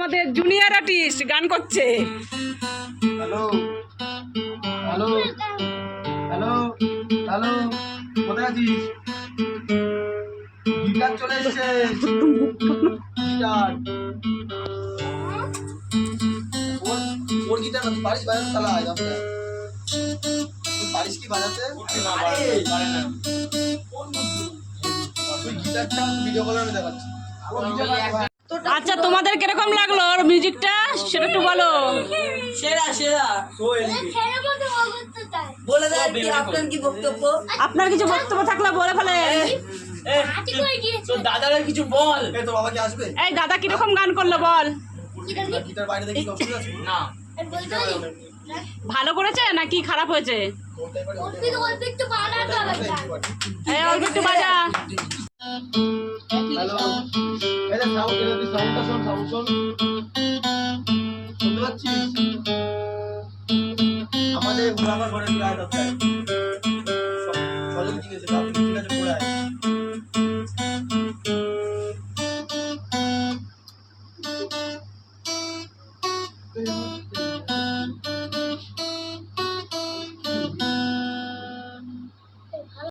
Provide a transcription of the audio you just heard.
আমাদের junior artist গান করছে। হ্যালো হ্যালো হ্যালো হ্যালো কোথায় আছিস? গিটার চলে এসছে? গিটার ওর ওর গিটার না পারিস বাজাতে তাহলে আয় পারিস কি বাজাতে? আরে, তুই গিটারটা ভিডিও কলে আমি দেখাচ্ছি। আচ্ছা তোমাদের কীরকম লাগল? ওর মিউজিকটা সেটা একটু বলো। সেরা সেরা। বলে দেন আপনার কি বক্তব্য? আপনার কিছু বক্তব্য থাকলে বলে ফেলে তো দাদারা কিছু বল। এই তো বাবা কি আসবে? এই দাদা কীরকম গান করল বল? গিটার বাইরে দেখি কি আছে? না। ভালো করেছে নাকি খারাপ হয়েছে? একটু বাজা। সাউন্ডটা শোন সাউন্ড শোন। শুনতে পাচ্ছিস? আমাদের ঘোরাবার ঘরে আয় দরকার সজল জিজ্ঞেস কাউকে ঠিক আছে পড়ে আয়